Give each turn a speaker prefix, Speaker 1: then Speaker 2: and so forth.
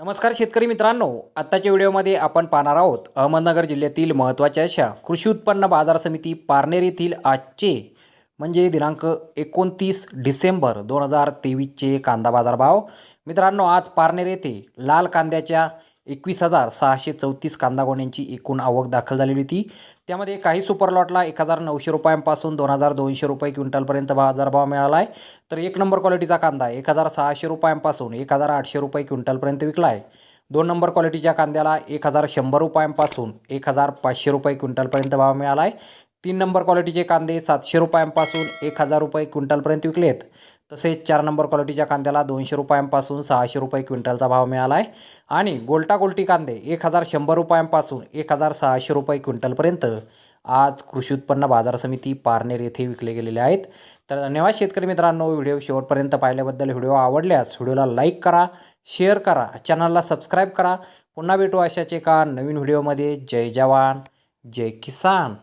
Speaker 1: नमस्कार शेतकरी मित्रांनो आत्ताच्या व्हिडिओमध्ये आपण पाहणार आहोत अहमदनगर जिल्ह्यातील महत्त्वाच्या अशा कृषी उत्पन्न बाजार समिती पारनेर येथील आजचे म्हणजे दिनांक एकोणतीस डिसेंबर दोन हजार तेवीसचे कांदा बाजार भाव मित्रांनो आज पारनेर येथे लाल कांद्याच्या एकवीस हजार सहाशे चौतीस कांदा गोण्यांची एकूण आवक दाखल झालेली होती. त्यामध्ये काही सुपर लॉटला एक हजार नऊशे रुपयांपासून दोन हजार दोनशे रुपये क्विंटलपर्यंत बाजारभाव मिळाला आहे तर एक नंबर क्वालिटीचा कांदा एक हजार सहाशे रुपयांपासून एक हजार आठशे रुपये क्विंटलपर्यंत विकला आहे दोन नंबर क्वालिटीच्या कांद्याला एक हजार शंभर रुपयांपासून एक हजार पाचशे रुपये क्विंटलपर्यंत भाव मिळाला आहे तीन नंबर क्वालिटीचे कांदे सातशे रुपयांपासून एक हजार रुपये क्विंटलपर्यंत विकले आहेत तसेच चार नंबर क्वालिटीच्या कांद्याला दोनशे रुपयांपासून सहाशे रुपये क्विंटलचा भाव मिळाला आहे आणि गोल्टा गोल्टी कांदे एक हजार शंभर रुपयांपासून एक हजार सहाशे रुपये क्विंटलपर्यंत आज कृषी उत्पन्न बाजार समिती पारनेर येथे विकले गेलेले आहेत. तर धन्यवाद शेतकरी मित्रांनो व्हिडिओ शेवटपर्यंत पाहिल्याबद्दल व्हिडिओ आवडल्यास व्हिडिओला लाईक करा शेअर करा चॅनलला सबस्क्राईब करा. पुन्हा भेटू अशाच एका नवीन व्हिडिओमध्ये. जय जवान जय किसान.